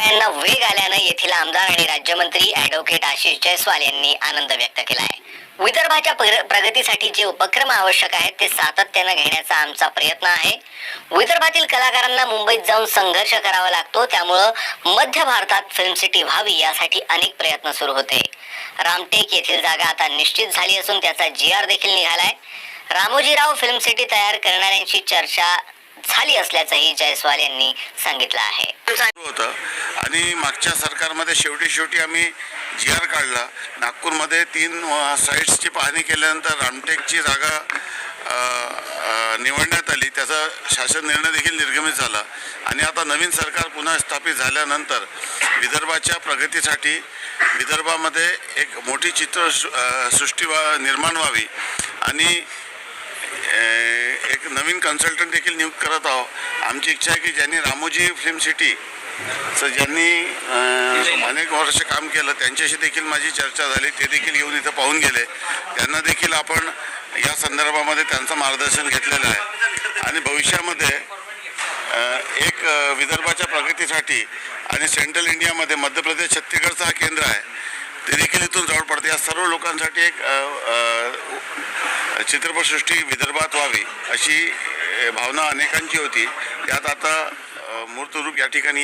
यांना वेग आल्यानं येथील आमदार आणि राज्यमंत्री ऍडव्होकेट आशिष जयस्वाल यांनी आनंद व्यक्त केला आहे. विदर्भाच्या प्रगतीसाठी जे उपक्रम आवश्यक आहेत ते सातत्यानं घेण्याचा आमचा प्रयत्न आहे. विदर्भातील कलाकारांना मुंबईत जाऊन संघर्ष करावा लागतो त्यामुळं मध्य भारतात फिल्म सिटी व्हावी यासाठी अनेक प्रयत्न सुरू होते. रामटेक येथील जागा आता निश्चित झाली असून त्याचा जी आर देखील निघालाय. रामोजीराव फिल्म सिटी तयार करणाऱ्यांशी चर्चा झाली असल्याचंही जयस्वाल यांनी सांगितलं आहे. होतं आणि मागच्या सरकारमध्ये शेवटी शेवटी आम्ही जी आर काढला. नागपूरमध्ये तीन साईट्सची पाहणी केल्यानंतर रामटेकची जागा निवडण्यात आली. त्याचा शासन निर्णय देखील निर्गमित झाला. आणि आता नवीन सरकार पुन्हा स्थापित झाल्यानंतर विदर्भाच्या प्रगतीसाठी विदर्भामध्ये एक मोठी चित्र सृष्टी व्हा निर्माण व्हावी. आणि एक नवीन कन्सल्टंट देखील नियुक्त करत आहोत. आमची इच्छा आहे की ज्यांनी रामोजी फिल्म सिटी चं ज्यांनी अनेक वर्ष काम केलं त्यांच्याशी देखील माझी चर्चा झाली. ते देखील येऊन इथं पाहून गेले. त्यांना देखील आपण या संदर्भामध्ये त्यांचं मार्गदर्शन घेतलेलं आहे. आणि भविष्यामध्ये एक विदर्भाच्या प्रगतीसाठी आणि सेंट्रल इंडियामध्ये मध्य प्रदेश छत्तीसगडचं हा केंद्र आहे. इथून जवळ पडते. या सर्व लोकांसाठी एक चित्रपटसृष्टी विदर्भात व्हावी अशी भावना अनेकांची होती. त्यात आता मूर्तरूप या ठिकाणी